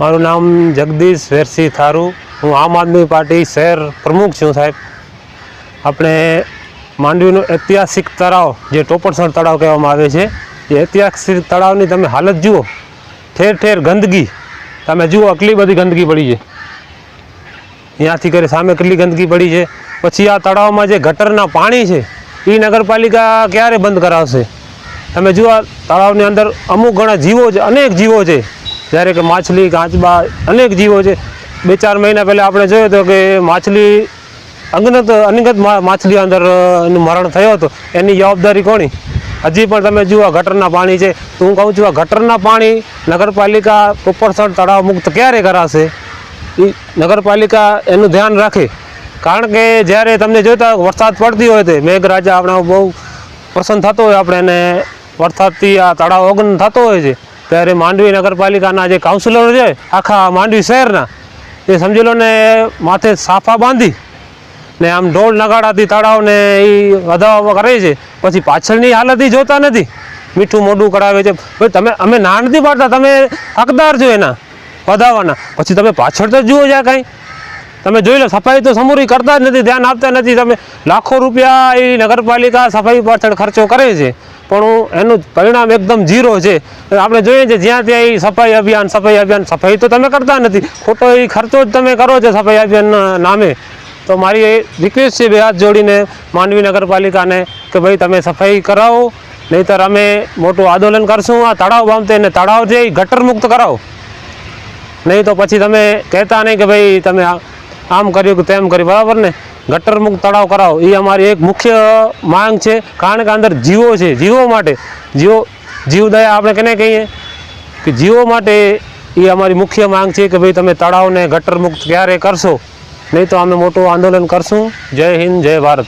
મારું નામ જગદીશ વેરસી થારુ. હું આમ આદમી પાર્ટી શહેર પ્રમુખ છું, સાહેબ. આપણે માંડવીનું ઐતિહાસિક તળાવ, જે ટોપરસણ તળાવ કહેવામાં આવે છે, એ ઐતિહાસિક તળાવની તમે હાલત જુઓ. ઠેર ઠેર ગંદકી. તમે જુઓ, આટલી બધી ગંદકી પડી છે. અહીંયાથી કરી સામે કેટલી ગંદકી પડી છે. પછી આ તળાવમાં જે ગટરના પાણી છે એ નગરપાલિકા ક્યારે બંધ કરાવશે? તમે જુઓ તળાવની અંદર અમુક ઘણા જીવો છે અનેક જીવો છે. જ્યારે કે માછલી કાચબા અનેક જીવો છે. બે ચાર મહિના પહેલાં આપણે જોયો હતું કે માછલી અંગત, અનગત માછલી અંદર મરણ થયો હતો. એની જવાબદારી કોની? હજી પણ તમે જુઓ, આ ગટરના પાણી છે. તો હું કહું છું, આ ગટરના પાણી નગરપાલિકા પ્રપોર્સણ તળાવ મુક્ત ક્યારે કરાશે? નગરપાલિકા એનું ધ્યાન રાખે. કારણ કે જ્યારે તમને જોતા વરસાદ પડતી હોય તે મેઘરાજા આપણા બહુ પ્રસન્ન થતો હોય. આપણે એને વરસાદથી આ તળાવ અગ્ન થતો હોય છે. ત્યારે માંડવી નગરપાલિકાના જે કાઉન્સિલરો છે, આખા માંડવી શહેરના, એ સમજી લો ને માથે સાફા બાંધી ને આમ ઢોલ નગાડાથી તળાવને એ વધાવવામાં કરે છે. પછી પાછળની હાલત જોતા નથી. મીઠું મોઢું કરાવે છે. ભાઈ, તમે, અમે ના નથી પાડતા, તમે હકદાર છો એના, વધાવવાના. પછી તમે પાછળ તો જુઓ જ્યાં કાંઈ. તમે જોઈ લો, સફાઈ તો સમૂરી કરતા જ નથી, ધ્યાન આપતા નથી. તમે લાખો રૂપિયા એ નગરપાલિકા સફાઈ પાછળ ખર્ચો કરે છે. પણ એનું પરિણામ એકદમ ઝીરો છે. આપણે જોઈએ છે, જ્યાં ત્યાં એ સફાઈ અભિયાન સફાઈ અભિયાન, સફાઈ તો તમે કરતા નથી. ખોટો એ ખર્ચો જ તમે કરો છો સફાઈ અભિયાનના નામે. તો મારી એ રિક્વેસ્ટ છે બે હાથ જોડીને માંડવી નગરપાલિકાને કે ભાઈ તમે સફાઈ કરાવો, નહીંતર અમે મોટું આંદોલન કરશું. આ તળાવ બાંધતે અને તળાવ એ ગટર મુક્ત કરાવો. નહીં તો પછી તમે કહેતા નહીં કે ભાઈ તમે આમ કર્યું કે તેમ કર્યું. બરાબર ને? ગટર મુક્ત તળાવ કરાવો. એ અમારી એક મુખ્ય માંગ છે. કારણ કે અંદર જીવો છે. જીવો માટે, જીવો જીવદયા આપણે કેને કહીએ? કે જીવો માટે એ અમારી મુખ્ય માંગ છે કે ભાઈ તમે તળાવને ગટર મુક્ત ક્યારે કરશો? નહીં તો અમે મોટું આંદોલન કરશું. જય હિન્દ, જય ભારત.